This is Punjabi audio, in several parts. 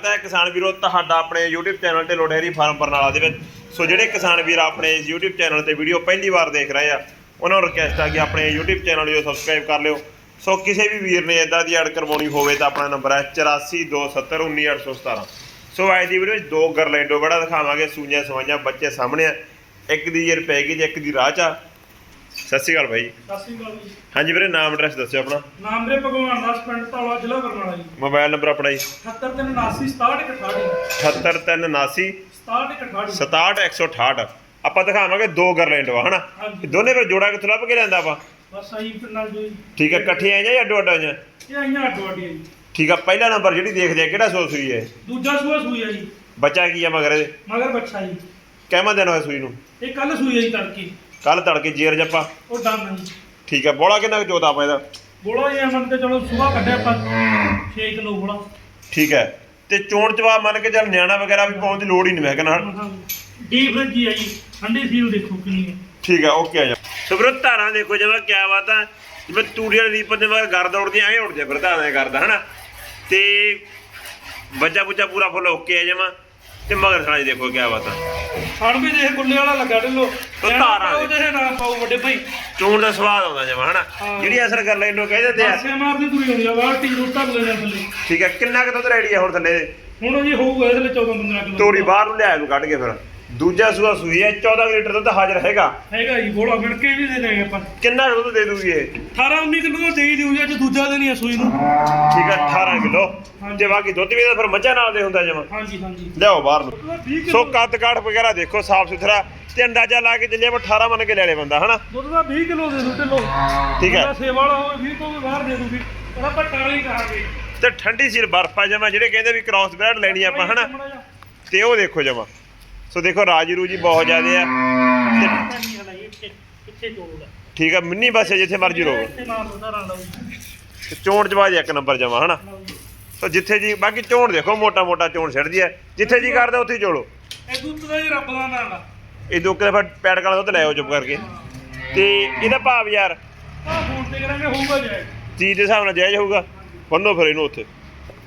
ਤਾਂ ਕਿਸਾਨ ਵੀਰੋ, ਤੁਹਾਡਾ ਆਪਣੇ YouTube ਚੈਨਲ ਤੇ ਲੋਡੇਰੀ ਫਾਰਮ ਬਰਨਾਲਾ ਦੇ ਵਿੱਚ। ਸੋ ਜਿਹੜੇ ਕਿਸਾਨ ਵੀਰ ਆਪਣੇ ਇਸ YouTube ਚੈਨਲ ਤੇ ਵੀਡੀਓ ਪਹਿਲੀ ਵਾਰ ਦੇਖ ਰਹੇ ਆ, ਉਹਨਾਂ ਨੂੰ ਰਿਕਵੈਸਟ ਆ ਕਿ ਆਪਣੇ YouTube ਚੈਨਲ ਨੂੰ ਸਬਸਕ੍ਰਾਈਬ ਕਰ ਲਿਓ। ਸੋ ਕਿਸੇ ਵੀ ਵੀਰ ਨੇ ਇਦਾਂ ਦੀ ਐਡ ਕਰਵਾਉਣੀ ਹੋਵੇ ਤਾਂ ਆਪਣਾ ਨੰਬਰ ਹੈ 8427191817 ਸੋ ਅੱਜ ਦੀ ਵੀਡੀਓ ਵਿੱਚ ਦੋ ਗਰਲੈਂਡੋ ਬੜਾ ਦਿਖਾਵਾਂਗੇ, ਸੂਈਆਂ ਸਵਾਈਆਂ ਬੱਚੇ ਸਾਹਮਣੇ ਆ। ਇੱਕ ਦੀ ਜੇ ਪੈ ਗਈ ਤੇ ਇੱਕ ਦੀ ਰਾਹ ਚ ਆ। ਸਤਿ ਸ਼੍ਰੀ ਅਕਾਲ ਭਾਈ ਸਤਿ ਸ਼੍ਰੀ ਅਕਾਲ ਜੀ। ਹਾਂਜੀ ਵੀਰੇ ਨਾਮ ਐਡਰੈਸ ਦੱਸਿਓ ਆਪਣਾ। ਨਾਮ ਵੀਰੇ ਭਗਵਾਨ ਦਾਸ ਪਿੰਡ ਧੌਲਾ ਜ਼ਿਲ੍ਹਾ ਬਰਨਾਲਾ ਜੀ। ਮੋਬਾਈਲ ਨੰਬਰ ਆਪਣਾ ਜੀ। 78379 67 78379 67 67168 ਆਪਾਂ ਦਿਖਾਵਾਂਗੇ ਦੋ ਗਰਲੈਂਡ ਵਾ ਹਨਾ? ਦੋਨੇ ਫਿਰ ਜੋੜਾ ਕਿੱਥੋਂ ਲੱਭ ਕੇ ਲਿਆਂਦਾ ਆਪਾਂ? ਬਸ ਆਈ ਪਿੰਡਾਂ ਜੋ ਜੀ। ਠੀਕ ਹੈ ਇਕੱਠੇ ਆਈਆਂ ਜਾਂ ਅੱਡੋ ਅੱਡ ਆਈਆਂ? ਇਹ ਆਈਆਂ ਅੱਡੋ ਅੱਡੀ ਜੀ। ਠੀਕ ਆ ਪਹਿਲਾ ਨੰਬਰ ਜਿਹੜੀ ਦੇਖਦੇ ਆ ਕਿਹੜਾ ਸੋ ਸੂਈ ਹੈ? ਦੂਜਾ ਸੂਆ ਸੂਈ ਹੈ ਜੀ। ਬੱਚਾ ਕੀ ਆ ਮਗਰ ਇਹਦੇ? ਮਗਰ ਬੱਚਾ ਜੀ। ਕਹਿਮਾ ਦਿਨ ਹੋਇਆ ਸੂਈ ਨੂੰ? ਇਹ ਕੱਲ ਸੂਈ ਹੈ ਜੀ ਤੜਕੀ। ਕੱਲ ਤੜਕੇ ਜੇਰ ਜੱਪਾ ਉਹ ਡੰਨ ਜੀ। ਠੀਕ ਆ ਬੋਲਾ ਕਿੰਨਾ ਕੁ ਚੋਦਾ ਆਪਾਂ ਇਹਦਾ? ਬੋਲੋ ਜੀ ਅਮਨ ਤੇ ਚਲੋ ਸੂਆ ਕੱਢਿਆ ਆਪਾਂ। 6 ਕਿਲੋ ਬੋਲਾ। ਠੀਕ ਹੈ ਤੇ ਚੋਣ ਚਵਾ ਮੰਨ ਕੇ ਚੱਲ ਨਿਆਣਾ ਵਗੈਰਾ ਵੀ ਪਾਉਣ ਦੀ ਲੋੜ ਹੀ ਨਹੀਂ ਮੈਂ ਕਹਿੰਦਾ ਡੀਪ ਫ੍ਰਿਜ ਹੀ ਹੈ ਜੀ। ਠੰਡੀ ਸੀਲ ਦੇਖੋ ਕਿੰਨੀ ਹੈ। ਠੀਕ ਹੈ ਓਕੇ ਆ ਜਾ। ਸੋ ਵੀਰੋ ਧਾਰਾਂ ਦੇਖੋ ਜਮਾ ਕਿਆ ਬਾਤ ਆ। ਜਿਵੇਂ ਤੂੜੀ ਵਾਲੀ ਰੀਪਨ ਦੇ ਮਗਰ ਗਰ ਦੌੜਦੀ ਐਂ ਉੱਡਦੇ ਫਿਰ ਧਾਰਾਂ ਦੇ ਕਰਦਾ ਹਨਾ? ਤੇ ਬੱਚਾ ਬੁੱਚਾ ਪੂਰਾ ਫੁੱਲ ਓਕੇ ਆ ਜਮਾ। ਤੇ ਮਗਰ ਸਾਜ ਦੇਖੋ ਕਿਆ ਬਾਤ ਆ। ਹਣ ਵੀ ਦੇਖ ਗੁੱਲੇ ਵਾਲਾ ਲੱਗਾ ਢਿੱਲੋ। ਧਾਰਾਂ ਦੇ। ਉਹਦੇ ਨਾ ਪਾਓ ਵੱਡੇ ਭਾਈ। ਚੋਣ ਦਾ ਸਵਾਦ ਆਉਂਦਾ ਜਮਾ ਹਨਾ? ਹਾਂ। ਜਿਹੜੀ ਅਸਰ ਕਰ ਲੈਂਦੋ ਕਹਿੰਦੇ ਤੇ ਆ। ਪਾਸੇ ਮਾਰਦੀ ਤੂੰ ਹੁੰਦੀ ਆ ਬਾਹਰ ਟੀ ਰੋਟਾ ਲੈ ਥੱਲੇ। ਠੀਕ ਹੈ ਕਿੰਨਾ ਕੁ ਦੁੱਧ ਰੈਡੀ ਆ ਹੁਣ ਥੱਲੇ? ਹੁਣ ਜੀ ਹੋਊਗਾ ਇਹਦੇ ਲਈ 14 15 ਕਿਲੋ। ਤੋੜੀ ਬਾਹਰ ਨੂੰ ਲਿਆ ਨੂੰ ਕੱਢ ਕੇ ਫਿਰ। ਦੂਜਾ ਸੂਆ ਸੂਈ ਹੈ 14 ਲੀਟਰ ਦੁੱਧ ਹਾਜ਼ਰ ਹੈਗਾ। ਹੈਗਾ ਜੀ ਬੋਲਾ ਮਿਣ ਕੇ ਵੀ ਦੇ ਦੇਗੇ ਆਪਾਂ। ਕਿੰਨਾ ਕੁ ਦੁੱਧ ਦੇ ਦੂਗੀ ਇਹ? 18 19 ਕਿਲੋ ਦਾ ਦੇ ਹੀ ਦਿਓ ਜੀ ਅੱਜ ਦੂਜਾ ਦਿਨ ਹੀ ਆ ਸੂਈ ਨੂੰ। ਠੀਕ ਹੈ 18 ਕਿਲੋ। ਤੇ ਬਾਕੀ ਦੁੱਧ ਵੀ ਤਾਂ ਫਿਰ ਮੱਝਾਂ ਨਾਲ ਦੇ ਹੁੰਦਾ ਜਮਾ। ਹਾਂਜੀ ਹਾਂਜੀ। ਲਿਆਓ ਬਾਹਰ ਨੂੰ। 20 ਸੋ ਕੱਦ ਕਾਠ ਵਗੈਰਾ ਦੇਖੋ ਸਾਫ਼ ਸੁਥਰਾ। ਤੇ ਅੰਦਾਜ਼ਾ ਲਾ ਕੇ ਚੱਲਿਆ ਆਪਾਂ 18 ਮੰਨ ਕੇ ਲੈ ਲੈ ਬੰਦਾ ਹਨਾ? ਦੁੱਧ ਦਾ 20 ਕਿਲੋ ਦੇ ਦੂ ਢਿੱਲੋ। ਠੀਕ ਹੈ। ਸੇਵਾ ਵਾਲਾ ਹੋਵੇ 20 ਤੋਂ ਬਾਹਰ ਦੇ ਦੂਗੀ। ਪਰ ਆਪਾਂ ਟਾਲੀ ਕਹਾਂਗੇ ਤੇ ਠੰਡੀ ਸੀਲ ਬਰਫ ਆ ਜਮਾ ਜਿਹੜੇ ਕਹਿੰਦੇ ਵੀ ਕ੍ਰਾਸ ਬ੍ਰੈਡ ਲੈਣੀ ਆਪਾਂ ਹਨਾ? ਤੇ ਉਹ ਦੇਖੋ ਜਮਾ। ਸੋ ਦੇਖੋ ਰਾਜੀ ਰੂਜੀ ਬਹੁਤ ਜ਼ਿਆਦੇ ਆ। ਠੀਕ ਆ ਮਿੰਨੀ ਬੱਸ ਹੈ ਜਿੱਥੇ ਮਰਜ਼ੀ ਰੋਵੋ। ਜੀ ਤੇ ਚੋਣ ਜਵਾਜ ਇੱਕ ਨੰਬਰ ਜਮਾ ਹਨਾ? ਜੀ ਸੋ ਜਿੱਥੇ ਜੀ ਬਾਕੀ ਚੋਣ ਦੇਖੋ ਮੋਟਾ ਮੋਟਾ ਚੋਣ ਛੱਡਦੀ ਹੈ। ਜਿੱਥੇ ਜੀ ਕਰਦਾ ਉੱਥੇ ਚੋਲੋ ਇਹ ਦੁੱਧ ਦਾ ਜੀ ਰੱਬ ਦਾ ਨਾਮ ਆ। ਇਹ ਦੋ ਕਿਲੇ ਫਿਰ ਪੈੜ ਕਾਲਾ ਦੁੱਧ ਲੈ ਆਓ ਚੁੱਪ ਕਰਕੇ। ਤੇ ਇਹਦਾ ਭਾਵ ਯਾਰ ਆਹ ਫੋਨ ਤੇ ਕਰਾਂਗੇ ਹੋਊਗਾ ਜਾਏ ਚੀਜ਼ ਦੇ ਹਿਸਾਬ ਨਾਲ ਜਾਇਜ਼ ਹੋਊਗਾ। ਬੰਨੋ ਫਿਰ ਇਹਨੂੰ ਉੱਥੇ।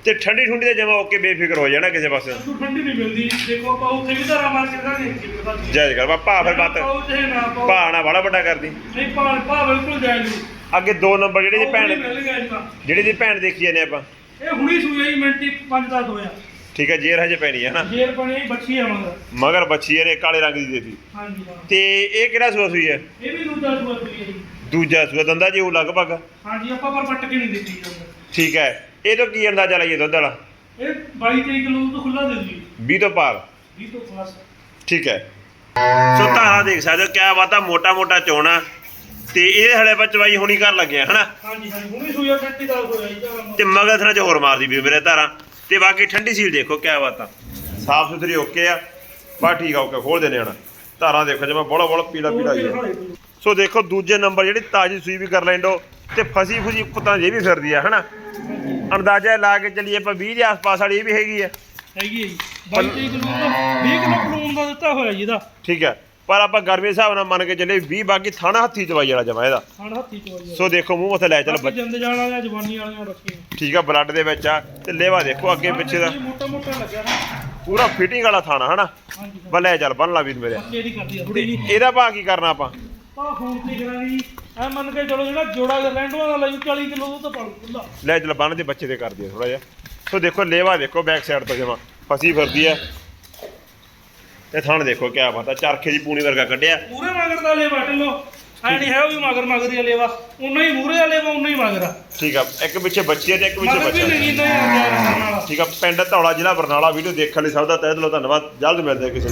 ਤੇ ਠੰਡੀ ਠੁੰਡੀ ਦਾ ਜਮਾ ਓਕੇ ਬੇਫਿਕਰ ਹੋ ਜਾਣਾ ਕਿਸੇ ਪਾਸੇ। ਤੂੰ ਠੰਡੀ ਨਹੀਂ ਮਿਲਦੀ। ਦੇਖੋ ਆਪਾਂ ਉੱਥੇ ਵੀ ਧਾਰਾ ਮਾਰ ਕੇ ਕਰਾਂਗੇ ਕੀ ਪਤਾ ਜਾਇਜ਼ ਕਰ ਭਾ ਫਿਰ ਬਾਤ ਪਾਓ ਚਾਹੇ ਨਾ ਪਾਓ ਭਾਣਾ ਬੜਾ ਵੱਡਾ ਕਰਦੀ। ਨਹੀਂ ਪਾ ਪਾ ਬਿਲਕੁਲ ਜਾਇਜ਼ ਨਹੀਂ। ਅੱਗੇ ਦੋ ਨੰਬਰ ਜਿਹੜੇ ਦੀ ਭੈਣ। ਜਿਹੜੀ ਦੀ ਭੈਣ ਦੇਖੀ ਜਾਂਦੇ ਆਪਾਂ। ਇਹ ਹੁਣੀ ਸੂਈ ਆਈ ਮਿੰਟੀ 5-10 ਹੋਇਆ ਠੀਕ ਹੈ ਜੇਰ ਹਜੇ ਪੈਣੀ ਹੈ ਨਾ। ਜੇਰ ਆਈ ਬੱਚੀ ਆ ਮਗਰ। ਮਗਰ ਬੱਚੀ ਇਹਨੇ ਕਾਲੇ ਰੰਗ ਦੀ ਦੇਤੀ। ਹਾਂਜੀ ਹਾਂ। ਤੇ ਇਹ ਕਿਹੜਾ ਸੂਆ ਸੂਈ ਹੈ? ਇਹ ਵੀ ਦੂਜਾ ਸੂਆ ਸੂਈ ਹੈ ਦੂਜਾ ਸੂਆ ਦੰਦਾ ਜੀ ਉਹ ਲਗਭਗ। ਹਾਂਜੀ ਆਪਾਂ ਪਰ ਪੱਟ ਕੇ ਨਹੀਂ ਦਿੱਤੀ ਠੀਕ ਹੈ। ਇਹ ਤੋਂ ਕੀ ਅੰਦਾਜ਼ਾ ਲਾਈਏ ਦੁੱਧ ਵਾਲਾ? ਇਹ 22-23 ਕਿਲੋ ਤੋਂ ਖੁੱਲਾ ਦੇ ਦੂਗੀ 20 ਤੋਂ ਪਾਰ। 20 ਤੋਂ ਪਲੱਸ ਠੀਕ ਹੈ। ਸੋ ਧਾਰਾ ਦੇਖ ਸਕਦੇ ਹੋ ਕਿਆ ਬਾਤ ਆ ਮੋਟਾ ਮੋਟਾ ਚੋਣਾ ਤੇ ਇਹ ਹਲੇ ਆਪਾਂ ਚਵਾਈ ਹੁਣੀ ਕਰ ਲੱਗਿਆ ਹਨਾ? ਹਾਂਜੀ ਹਾਂਜੀ ਹੁਣੀ ਸੂਈ ਆ 30 ਦਾ ਹੋਇਆ ਜੀ ਤਾਂ ਮਗਰ ਥਣਾ ਚ ਹੋਰ ਮਾਰਦੀ ਵੀ ਮੇਰੇ ਧਾਰਾਂ। ਤੇ ਬਾਕੀ ਠੰਡੀ ਸੀਲ ਦੇਖੋ ਕਿਆ ਬਾਤ ਆ ਸਾਫ਼ ਸੁਥਰੀ ਓਕੇ ਆ। ਬਾ ਠੀਕ ਆ ਓਕੇ ਖੋਲ ਦੇਣੇ ਹਣਾ। ਧਾਰਾਂ ਦੇਖੋ ਜਿਵੇਂ ਬੋਲਾ ਬੋਲਾ ਪੀਲਾ ਪੀਲਾ ਹੀ ਆ। ਸੋ ਦੇਖੋ ਦੂਜੇ ਨੰਬਰ ਜਿਹੜੀ ਤਾਜੀ ਸੂਈ ਵੀ ਕਰ ਲੈਂਡੋ ਤੇ ਫਸੀ ਫੁਜੀ ਪੁੱਤਾਂ ਜੇ ਵੀ ਫਿਰਦੀ ਆ ਹਨਾ? ਅੰਦਾਜ਼ਾ ਲਾ ਕੇ ਚੱਲੀਏ ਆਪਾਂ 20 ਦੇ ਆਸ-ਪਾਸ ਵਾਲੀ ਇਹ ਵੀ ਹੈਗੀ ਆ। ਹੈਗੀ ਹੈ ਜੀ। 22 ਕਿਲੋ ਦਾ 20 ਕਿਲੋ ਖਲੋਣ ਦਾ ਦਿੱਤਾ ਹੋਇਆ ਜੀ ਇਹਦਾ। ਠੀਕ ਹੈ ਪਰ ਆਪਾਂ ਗਰਮੀ ਹਿਸਾਬ ਨਾਲ ਮੰਨ ਕੇ ਚੱਲੇ 20 ਬਾਕੀ ਥਾਣਾ ਹੱਥੀ ਚਵਾਈ ਵਾਲਾ ਜਮਾ ਇਹਦਾ। ਹਣ ਹੱਥੀ ਚੋਈ ਸੋ ਦੇਖੋ ਮੂੰਹ ਮੱਥੇ ਲੈ ਚੱਲ ਬਾਕੀ ਜੰਦ ਜਾਣ ਵਾਲੀਆਂ ਜਵਾਨੀ ਵਾਲੀਆਂ ਰੱਖੀਆਂ ਠੀਕ ਆ ਬਲੱਡ ਦੇ ਵਿੱਚ ਆ। ਤੇ ਲੇਵਾ ਦੇਖੋ ਅੱਗੇ ਪਿੱਛੇ ਦਾ। ਮੋਟਾ ਮੋਟਾ ਲੱਗਿਆ ਨਾ। ਪੂਰਾ ਫਿਟਿੰਗ ਵਾਲਾ ਥਾਣਾ ਹਨਾ? ਹਾਂਜੀ ਚੱਲ ਬੰਨ ਲਾ ਵੀਰ ਮੇਰੇ। ਬੱਚੇ ਦੀ ਕਰਦੀ ਆ। ਥੋੜੀ ਜੀ ਇਹਦਾ ਭਾਅ ਕੀ ਕਰਨਾ ਆਪਾਂ? ਤਾਂ ਫੋਨ ਤੇ ਕਰਾਂਗੇ ਜੀ। ਐ ਮੰਨ ਕੇ ਚਲੋ ਜਿਹੜਾ ਜੋੜਾ ਲੈਂਡਵਾ ਦਾ ਲਈ 40 ਕਿਲੋ ਉਹ ਤਾਂ ਪਾਲੂ ਖੁੱਲਾ ਲੈ ਚੱਲ ਬੰਨ ਦੇ ਬੱਚੇ ਦੇ ਕਰ ਥੋੜਾ ਜਿਹਾ। ਸੋ ਦੇਖੋ ਲੇਵਾ ਦੇਖੋ ਬੈਕ ਸਾਈਡ ਤੋਂ ਜਮਾ। ਫਸੀ ਫਿਰਦੀ ਹੈ ਤੇ ਥਣ ਦੇਖੋ ਕਿਆ ਬਾਤ। ਚਰਖੇ ਦੀ ਪੂਣੀ ਵਰਗਾ ਕੱਢਿਆ। ਪੂਰੇ ਮਗਰ ਦਾ ਲੈ ਬਟ ਲੋ ਐ ਨਹੀਂ ਹੈ ਉਹ ਵੀ ਮਗਰ ਮਗਰ ਹੀ ਲੇਵਾ। ਉਨਾ ਹੀ ਮੂਰੇ ਵਾਲੇ ਵਾ ਉਨਾ ਹੀ ਮਗਰ ਆ। ਠੀਕ ਆ। ਇੱਕ ਪਿੱਛੇ ਬੱਚੀ ਹੈ ਤੇ ਇੱਕ ਪਿੱਛੇ ਮਗਰ ਵੀ ਬੱਚਾ। ਨਹੀਂ ਨਾ ਯਾਰ ਨਾਲ ਠੀਕ ਆ। ਪਿੰਡ ਧੌਲਾ ਜ਼ਿਲ੍ਹਾ ਬਰਨਾਲਾ ਵੀਡੀਓ ਦੇਖਣ ਲਈ ਸਭ ਦਾ ਤਹਿ ਦਿਲੋਂ ਧੰਨਵਾਦ। ਜਲਦ ਮਿਲਦੇ ਹਾਂ ਕਿਸੇ